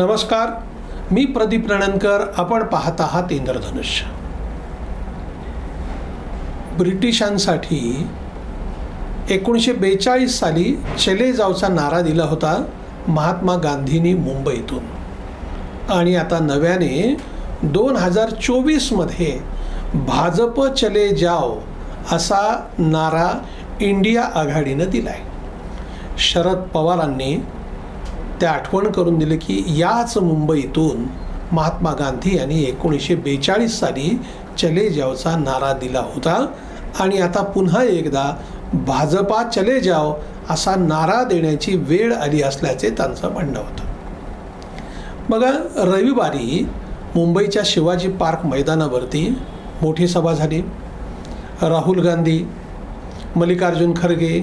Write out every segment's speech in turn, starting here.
नमस्कार मी प्रदीप रणनकर आपण पाहत आहात इंद्रधनुष्य. ब्रिटिशांसाठी एकोणीसशे बेचाळीस साली चले जावचा नारा दिला होता महात्मा गांधींनी मुंबईतून. आणि आता नव्याने दोन हजार चोवीसमध्ये भाजप चले जाव असा नारा इंडिया आघाडीनं दिला आहे शरद पवारांनी ते आठवण करून दिले की याच मुंबईतून महात्मा गांधी यांनी एकोणीसशे बेचाळीस साली चले जावचा नारा दिला होता. आणि आता पुन्हा एकदा भाजपा चले जाव असा नारा देण्याची वेळ आली असल्याचे त्यांचं म्हणणं होतं. बघा रविवारी मुंबईच्या शिवाजी पार्क मैदानावरती मोठी सभा झाली. राहुल गांधी मल्लिकार्जुन खरगे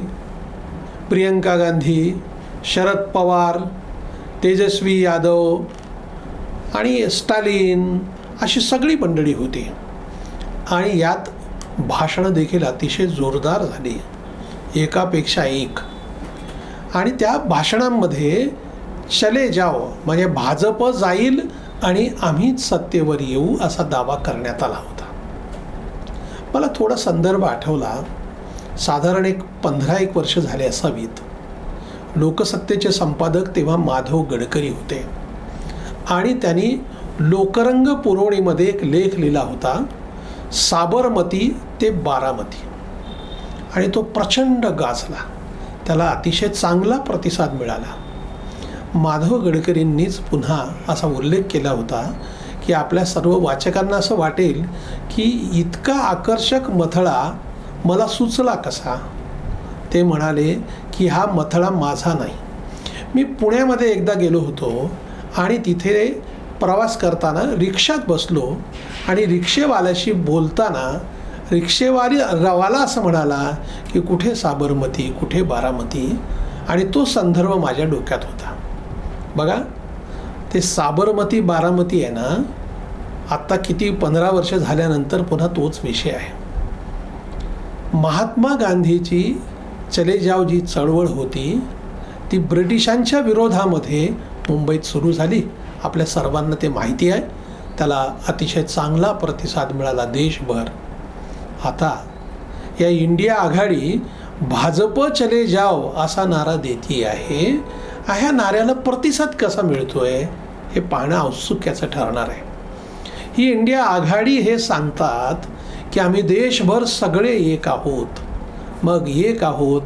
प्रियंका गांधी शरद पवार तेजस्वी यादव आणि स्टालिन अशी सगळी मंडळी होती. आणि यात भाषणं देखील अतिशय जोरदार झाली. एकापेक्षा एक. आणि त्या भाषणांमध्ये चले जाओ म्हणजे भाजप जाईल आणि आम्हीच सत्तेवर येऊ असा दावा करण्यात आला होता. मला थोडा संदर्भ आठवला. साधारण एक पंधरा एक वर्ष झाले असावीत. लोकसत्तेचे संपादक तेव्हा माधव गडकरी होते. आणि त्यांनी लोकरंग पुरवणीमध्ये एक लेख लिहिला होता साबरमती ते बारामती. आणि तो प्रचंड गाजला. त्याला अतिशय चांगला प्रतिसाद मिळाला. माधव गडकरींनीच पुन्हा असा उल्लेख केला होता की आपल्या सर्व वाचकांना असं वाटेल की इतका आकर्षक मथळा मला सुचला कसा? ते म्हणाले की हा मथळा माझा नाही. मी पुण्यामध्ये एकदा गेलो होतो आणि तिथे प्रवास करताना रिक्षात बसलो आणि रिक्षेवाल्याशी बोलताना रिक्षेवाली रवाला असं म्हणाला की कुठे साबरमती कुठे बारामती? आणि तो संदर्भ माझ्या डोक्यात होता. बघा ते साबरमती बारामती आहे ना आत्ता किती पंधरा वर्ष झाल्यानंतर पुन्हा तोच विषय आहे. महात्मा गांधीची चले जाव जी चळवळ होती ती ब्रिटिशांच्या विरोधामध्ये मुंबईत सुरू झाली. आपल्या सर्वांना ते माहिती आहे. त्याला अतिशय चांगला प्रतिसाद मिळाला देशभर. आता या इंडिया आघाडी भाजप चले जाव असा नारा देती आहे. ह्या नाऱ्याला प्रतिसाद कसा मिळतोय हे पाहणं औत्सुक्याचं ठरणार आहे. ही इंडिया आघाडी हे सांगतात की आम्ही देशभर सगळे एक आहोत. मग एक आहोत.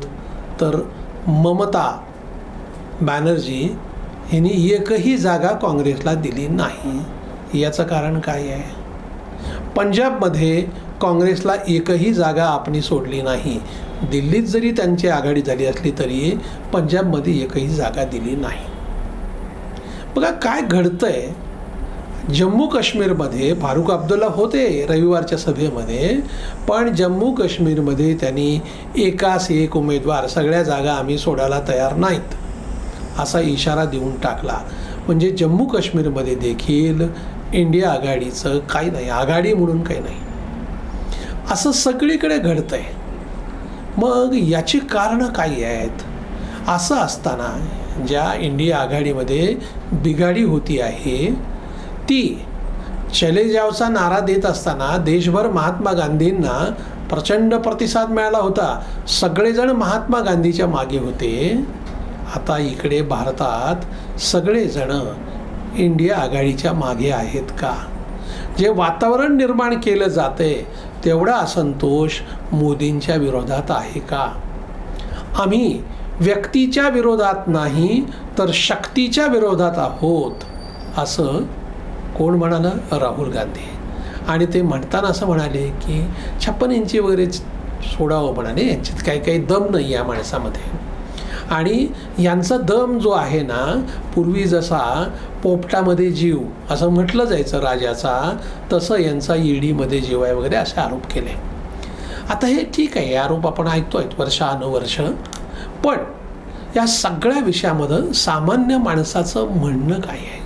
तर ममता बॅनर्जी यांनी एकही जागा काँग्रेसला दिली नाही. याचं कारण काय आहे? पंजाबमध्ये काँग्रेसला एकही जागा आपणी सोडली नाही. दिल्लीत जरी त्यांची आघाडी झाली असली तरी पंजाबमध्ये एकही जागा दिली नाही. बघा काय घडतंय? जम्मू काश्मीरमध्ये फारुख अब्दुल्ला होते रविवारच्या सभेमध्ये पण जम्मू काश्मीरमध्ये त्यांनी एकास एक उमेदवार सगळ्या जागा आम्ही सोडायला तयार नाहीत असा इशारा देऊन टाकला. म्हणजे जम्मू काश्मीरमध्ये देखील इंडिया आघाडीचं काही नाही आघाडी म्हणून काही नाही. असं सगळीकडे घडतं आहे मग याची कारणं काय आहेत? असं असताना ज्या इंडिया आघाडीमध्ये बिघाडी होती आहे ती चले जावचा नारा देत असताना देशभर महात्मा गांधींना प्रचंड प्रतिसाद मिळाला होता. सगळेजण महात्मा गांधीच्या मागे होते. आता इकडे भारतात सगळेजण इंडिया आघाडीच्या मागे आहेत का? जे वातावरण निर्माण केलं जाते तेवढा असंतोष मोदींच्या विरोधात आहे का? आम्ही व्यक्तीच्या विरोधात नाही तर शक्तीच्या विरोधात आहोत असं कोण म्हणालं? राहुल गांधी. आणि ते म्हणताना असं म्हणाले की छप्पन इंची वगैरे सोडावं म्हणाले. यांच्यात काही काही दम नाही या माणसामध्ये. आणि यांचा दम जो आहे ना पूर्वी जसा पोपटामध्ये जीव असं म्हटलं जायचं राजाचा तसं यांचा ईडीमध्ये जीव आहे वगैरे असे आरोप केले. आता हे ठीक आहे आरोप आपण ऐकतो आहेत वर्षानुवर्ष. पण या सगळ्या विषयामध्ये सामान्य माणसाचं म्हणणं काय आहे?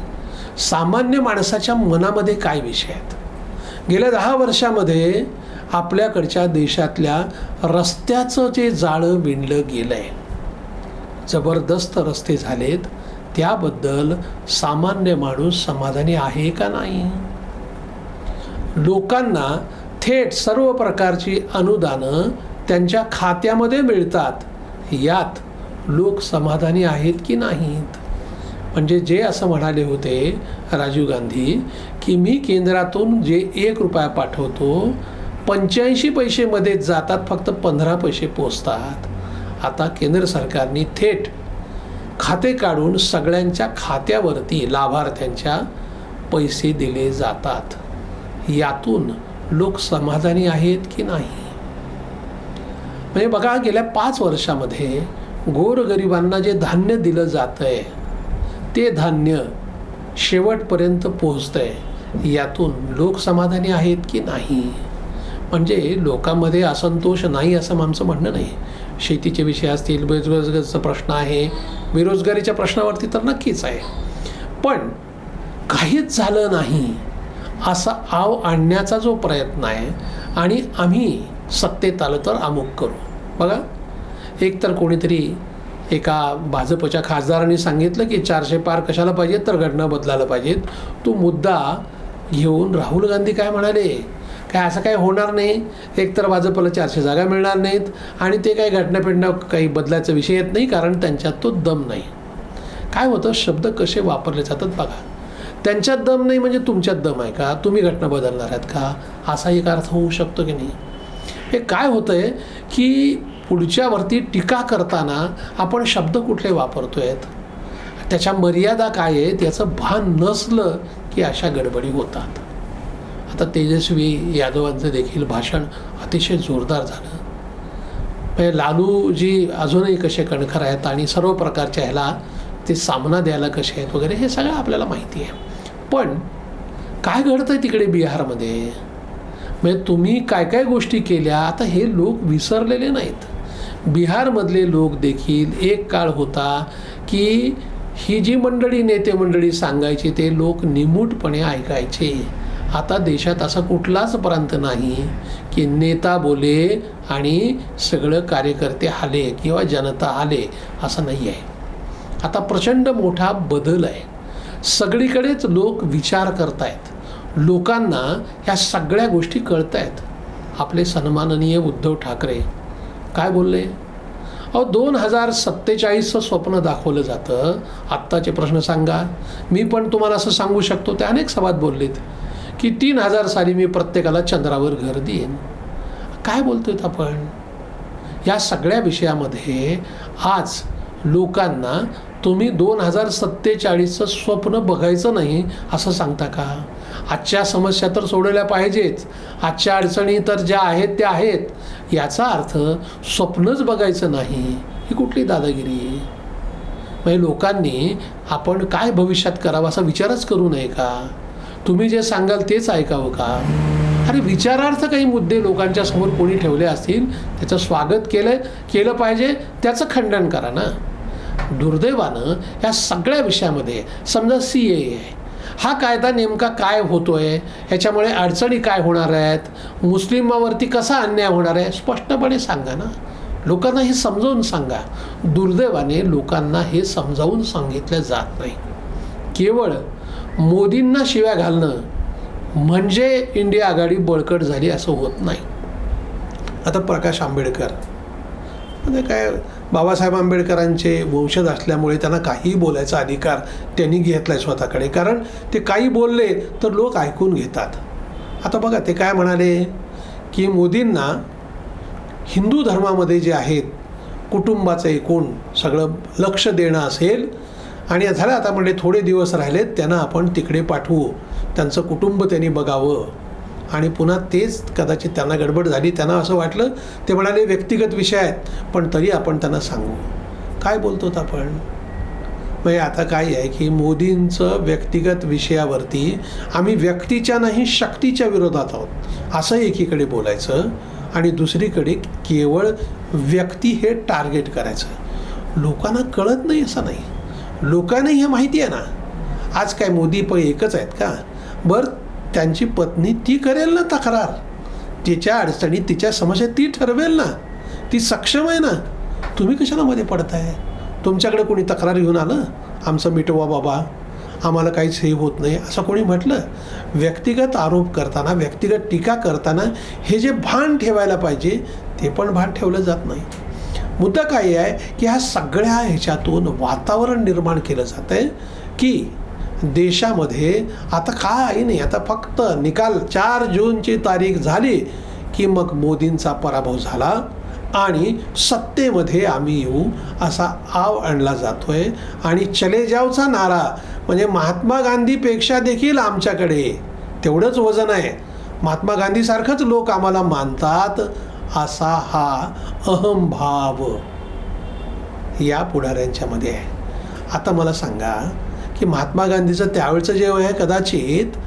सामान्य माणसाच्या मनामध्ये काय विषय आहेत? गेल्या दहा वर्षामध्ये आपल्याकडच्या देशातल्या रस्त्याचं जे जाळं विणलं गेलं आहे जबरदस्त रस्ते झालेत त्याबद्दल सामान्य माणूस समाधानी आहे का नाही? लोकांना थेट सर्व प्रकारची अनुदानं त्यांच्या खात्यामध्ये मिळतात यात लोक समाधानी आहेत की नाहीत? म्हणजे जे असं म्हणाले होते राजीव गांधी की मी केंद्रातून जे एक रुपया पाठवतो पंच्याऐंशी पैसेमध्ये जातात फक्त पंधरा पैसे पोचतात. आता केंद्र सरकारने थेट खाते काढून सगळ्यांच्या खात्यावरती लाभार्थ्यांच्या पैसे दिले जातात. यातून लोक समाधानी आहेत की नाही? म्हणजे बघा गेल्या पाच वर्षामध्ये गोरगरिबांना जे धान्य दिलं जातं आहे ते धान्य शेवटपर्यंत पोहोचतं आहे यातून लोक समाधानी आहेत की नाही? म्हणजे लोकांमध्ये असंतोष नाही असं आमचं म्हणणं नाही. शेतीचे विषय असतील बेरोजगारीचा प्रश्न आहे बेरोजगारीच्या प्रश्नावरती तर नक्कीच आहे. पण काहीच झालं नाही असा आव आणण्याचा जो प्रयत्न आहे आणि आम्ही सत्तेत आलं तर अमुक करू. बघा एकतर कोणीतरी एका भाजपच्या खासदारांनी सांगितलं की चारशे पार कशाला पाहिजेत तर घटना बदलायला पाहिजेत. तो मुद्दा घेऊन राहुल गांधी काय म्हणाले? काय असं काही होणार नाही? एकतर भाजपला चारशे जागा मिळणार नाहीत आणि ते काही घटनापिंड काही बदलायचा विषय येत नाही कारण त्यांच्यात तो दम नाही. काय होतं? शब्द कसे वापरले जातात बघा. त्यांच्यात दम नाही म्हणजे तुमच्यात दम आहे का? तुम्ही घटना बदलणार आहेत का? असा एक अर्थ होऊ शकतो की नाही? हे काय होतं आहे की पुढच्यावरती टीका करताना आपण शब्द कुठले वापरतो आहेत त्याच्या मर्यादा काय आहेत? याचं भान नसलं की अशा गडबडी होतात. आता तेजस्वी यादवांचं देखील भाषण अतिशय जोरदार झालं. म्हणजे लालूजी अजूनही कसे कणखर आहेत आणि सर्व प्रकारच्या ह्याला ते सामना द्यायला कसे आहेत वगैरे हे सगळं आपल्याला माहिती आहे. पण काय घडतं आहे तिकडे बिहारमध्ये? म्हणजे तुम्ही काय काय गोष्टी केल्या? आता हे लोक विसरलेले नाहीत. बिहारमधले लोक देखील एक काळ होता की ही जी मंडळी नेते मंडळी सांगायची ते लोक निमूटपणे ऐकायचे. आता देशात असा कुठलाच प्रांत नाही की नेता बोले आणि सगळं कार्यकर्ते आले किंवा जनता आले असं नाही आहे आता प्रचंड मोठा बदल आहे. सगळीकडेच लोक विचार करतायत. लोकांना ह्या सगळ्या गोष्टी कळत आहेत आपले सन्माननीय उद्धव ठाकरे काय बोलले? अहो दोन हजार सत्तेचाळीसचं स्वप्न दाखवलं जातं. आत्ताचे प्रश्न सांगा. मी पण तुम्हाला असं सांगू शकतो ते अनेक सभात बोललेत की तीन हजार साली मी प्रत्येकाला चंद्रावर घर देईन. काय बोलतोय आपण? या सगळ्या विषयामध्ये आज लोकांना तुम्ही दोन हजार सत्तेचाळीसचं स्वप्न बघायचं नाही असं सांगता का? आजच्या समस्या तर सोडवल्या पाहिजेच आजच्या अडचणी तर ज्या आहेत त्या आहेत. याचा अर्थ स्वप्नच बघायचं नाही ही कुठली दादागिरी? म्हणजे लोकांनी आपण काय भविष्यात करावं असा विचारच करू नये का? तुम्ही जे सांगाल तेच ऐकावं का? अरे विचारार्थ काही मुद्दे लोकांच्या समोर कोणी ठेवले असतील त्याचं स्वागत केलं केलं पाहिजे त्याचं खंडन करा ना. दुर्दैवानं या सगळ्या विषयामध्ये समजा सी ए आहे. हा कायदा नेमका काय होतोय? ह्याच्यामुळे अडचणी काय होणार आहेत? मुस्लिमावरती कसा अन्याय होणार आहे? स्पष्टपणे सांगा ना. लोकांना हे समजावून सांगा. दुर्दैवाने लोकांना हे समजावून सांगितलं जात नाही. केवळ मोदींना शिव्या घालणं म्हणजे इंडिया आघाडी बळकट झाली असं होत नाही. आता प्रकाश आंबेडकर. म्हणजे काय बाबासाहेब आंबेडकरांचे वंशज असल्यामुळे त्यांना काहीही बोलायचा अधिकार त्यांनी घेतला आहे स्वतःकडे. कारण ते काही बोलले तर लोक ऐकून घेतात. आता बघा ते काय म्हणाले? की मोदींना हिंदू धर्मामध्ये जे आहेत कुटुंबाचं एकूण सगळं लक्ष देणं असेल आणि झालं आता म्हणजे थोडे दिवस राहिलेत त्यांना आपण तिकडे पाठवू. त्यांचं कुटुंब त्यांनी बघावं. आणि पुन्हा तेच कदाचित त्यांना गडबड झाली त्यांना असं वाटलं ते म्हणाले व्यक्तिगत विषय आहेत पण तरी आपण त्यांना सांगू. काय बोलतो आपण? म्हणजे आता काय आहे की मोदींचं व्यक्तिगत विषयावरती आम्ही व्यक्तीच्या नाही शक्तीच्या विरोधात आहोत. असं एकीकडे बोलायचं आणि दुसरीकडे केवळ व्यक्ती हे टार्गेट करायचं. लोकांना कळत नाही असं नाही. लोकांनाही हे माहिती आहे ना. आज काय मोदी पण एकच आहेत का? बरं त्यांची पत्नी ती करेल ना तक्रार. तिच्या अडचणी तिच्या समस्या ती ठरवेल ना. ती सक्षम आहे ना. तुम्ही कशाला मध्ये पडताय? तुमच्याकडे कोणी तक्रार घेऊन आलं? आमचं मिटवा बाबा. आम्हाला काहीच हे होत नाही. असं कोणी म्हटलं? व्यक्तिगत आरोप करताना व्यक्तिगत टीका करताना हे जे भान ठेवायला पाहिजे ते पण भान ठेवलं जात नाही. मुद्दा काय आहे की ह्या सगळ्या ह्याच्यातून वातावरण निर्माण केलं जातं आहे की देशामध्ये आता काय नाही आता फक्त निकाल चार जूनची तारीख झाली की मग मोदींचा पराभव झाला आणि सत्तेमध्ये आम्ही येऊ असा आव आणला जातोय. आणि चले जावचा नारा म्हणजे महात्मा गांधीपेक्षा देखील आमच्याकडे तेवढंच वजन आहे. महात्मा गांधीसारखंच लोक आम्हाला मानतात असा हा अहमभाव या पुढाऱ्यांच्यामध्ये आहे. आता मला सांगा की महात्मा गांधीचं त्यावेळचं जे वय आहे कदाचित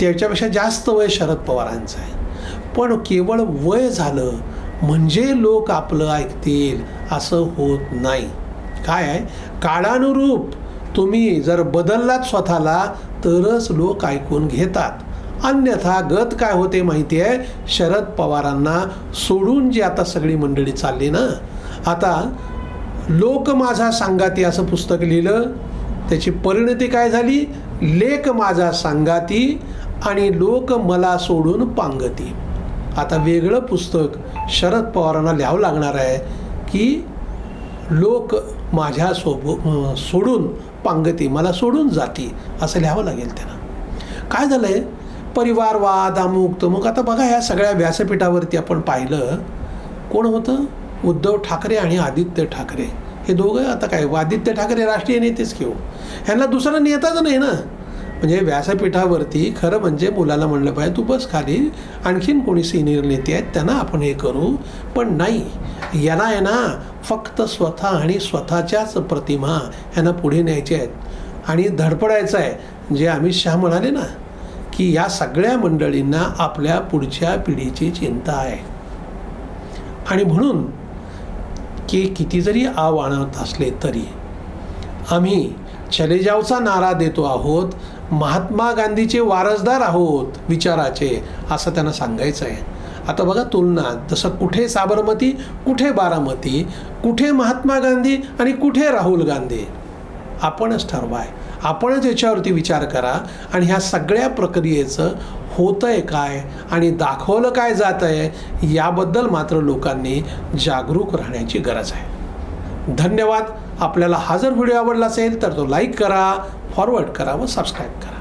त्याच्यापेक्षा जास्त वय शरद पवारांचं आहे. पण केवळ वय झालं म्हणजे लोक आपलं ऐकतील असं होत नाही. काय आहे? काळानुरूप तुम्ही जर बदललात स्वतःला तरच लोक ऐकून घेतात. अन्यथा गत काय होते माहिती आहे? शरद पवारांना सोडून जी आता सगळी मंडळी चालली ना? आता लोक माझा सांगाती असं पुस्तक लिहिलं त्याची परिणती काय झाली? लेख माझा सांगाती आणि लोक मला सोडून पांगती. आता वेगळं पुस्तक शरद पवारांना लिहावं लागणार आहे की लोक माझ्या सोब सोडून पांगती मला सोडून जाती असं लिहावं लागेल त्यांना. काय झालं आहे परिवारवाद अमुक तमुक. आता बघा ह्या सगळ्या व्यासपीठावरती आपण पाहिलं कोण होतं? उद्धव ठाकरे आणि आदित्य ठाकरे. हे दोघं आता काय? आदित्य ठाकरे राष्ट्रीय नेतेच घेऊ हो? ह्यांना दुसरा नेताच नाही ना? म्हणजे व्यासपीठावरती खरं म्हणजे मुलाला म्हणलं पाहिजे तू बस खाली आणखीन कोणी सिनियर नेते आहेत त्यांना आपण हे करू. पण नाही. यांना आहे ना फक्त स्वतः आणि स्वतःच्याच प्रतिमा ह्यांना पुढे न्यायच्या आहेत. आणि धडपडायचं आहे. जे अमित शहा म्हणाले ना की या सगळ्या मंडळींना आपल्या पुढच्या पिढीची चिंता आहे. आणि म्हणून की किती जरी आव आणत असले तरी. आम्ही चलेजावचा नारा देतो आहोत महात्मा गांधीचे वारसदार आहोत विचाराचे असं त्यांना सांगायचं आहे आता बघा तुलना जसं कुठे साबरमती कुठे बारामती कुठे महात्मा गांधी आणि कुठे राहुल गांधी. आपणच ठरवाय. आपणच याच्यावरती विचार करा आणि ह्या सगळ्या प्रक्रियेचं होतं आहे काय आणि दाखवलं काय जात आहे याबद्दल मात्र लोकांनी जागरूक राहण्याची गरज आहे. धन्यवाद. आपल्याला हा जर व्हिडिओ आवडला असेल तर तो लाईक करा फॉरवर्ड करा व सबस्क्राईब करा.